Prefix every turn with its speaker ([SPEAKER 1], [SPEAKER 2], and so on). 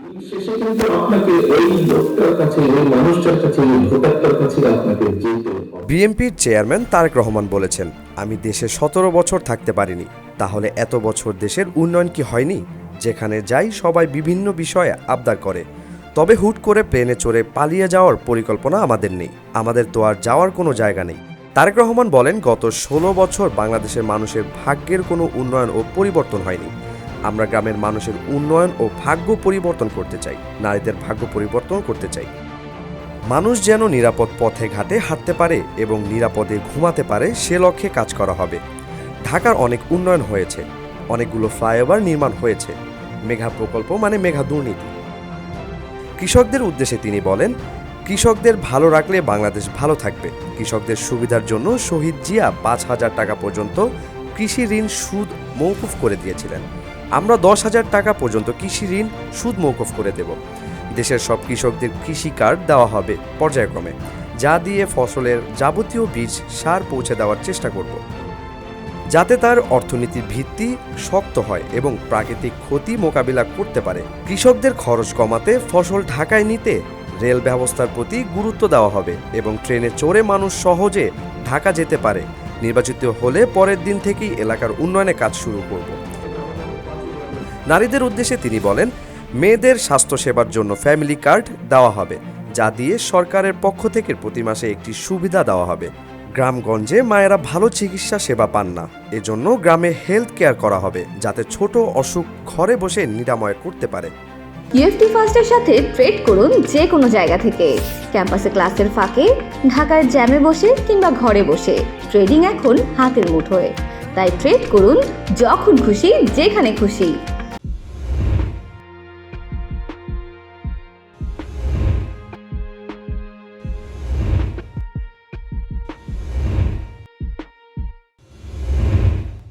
[SPEAKER 1] শেষে কিন্তু আপনাকে ওই লোকটার কাছে, ওই মানুষটার কাছে, ওই ভোটারটার কাছে আপনাকে যেতে
[SPEAKER 2] বিএনপির চেয়ারম্যান তারেক রহমান বলেছেন, আমি দেশে সতেরো বছর থাকতে পারিনি। তাহলে এত বছর দেশের উন্নয়ন কি হয়নি? যেখানে যাই সবাই বিভিন্ন বিষয়ে আবদার করে। তবে হুট করে প্লেনে চড়ে পালিয়ে যাওয়ার পরিকল্পনা আমাদের নেই। আমাদের তো আর যাওয়ার কোনো জায়গা নেই। তারেক রহমান বলেন, গত ষোলো বছর বাংলাদেশের মানুষের ভাগ্যের কোনো উন্নয়ন ও পরিবর্তন হয়নি। আমরা গ্রামের মানুষের উন্নয়ন ও ভাগ্য পরিবর্তন করতে চাই, নারীদের ভাগ্য পরিবর্তন করতে চাই। মানুষ যেন নিরাপদ পথে ঘাটে হাঁটতে পারে এবং নিরাপদে ঘুমাতে পারে, সে লক্ষ্যে কাজ করা হবে। ঢাকার অনেক উন্নয়ন হয়েছে, অনেকগুলো ফ্লাইওভার নির্মাণ হয়েছে। মেঘা প্রকল্প মানে মেঘা দুর্নীতি। কৃষকদের উদ্দেশ্যে তিনি বলেন, কৃষকদের ভালো রাখলে বাংলাদেশ ভালো থাকবে। কৃষকদের সুবিধার জন্য শহীদ জিয়া পাঁচ হাজার টাকা পর্যন্ত কৃষি ঋণ সুদ মৌকুফ করে দিয়েছিলেন। আমরা দশ হাজার টাকা পর্যন্ত কৃষি ঋণ সুদ মৌকুফ করে দেব। দেশের সব কৃষকদের কৃষি কার্ড দেওয়া হবে পর্যায়ক্রমে, যা দিয়ে ফসলের যাবতীয় বীজ সার পৌঁছে দেওয়ার চেষ্টা করব। যাতে তার অর্থনীতির ভিত্তি শক্ত হয় এবং প্রাকৃতিক ক্ষতি মোকাবিলা করতে পারে। কৃষকদের খরচ কমাতে ফসল ঢাকায় নিতে রেল ব্যবস্থার প্রতি গুরুত্ব দেওয়া হবে এবং ট্রেনে চড়ে মানুষ সহজে ঢাকা যেতে পারে। নির্বাচিত হলে পরের দিন থেকেই এলাকার উন্নয়নে কাজ শুরু করব। নারীদের উদ্দেশ্যে তিনি বলেন, মেয়েদের স্বাস্থ্যসেবার জন্য ফ্যামিলি কার্ড দেওয়া হবে, যা দিয়ে সরকারের পক্ষ থেকে প্রতি মাসে একটি সুবিধা দেওয়া হবে। গ্রামগঞ্জে মায়েরা ভালো চিকিৎসা সেবা পান না। এজন্য গ্রামে হেলথ কেয়ার করা হবে, যাতে ছোট অসুখ ঘরে বসে নিরাময় করতে পারে।
[SPEAKER 3] ইউএফটি ফার্স্টের সাথে ট্রেড করুন যে কোনো জায়গা থেকে। ক্যাম্পাসে ক্লাসের ফাঁকে ঢাকার জ্যামে বসে কিংবা ঘরে বসে। ট্রেডিং এখন হাতের মুঠোয়। তাই ট্রেড করুন যখন খুশি, যেখানে খুশি।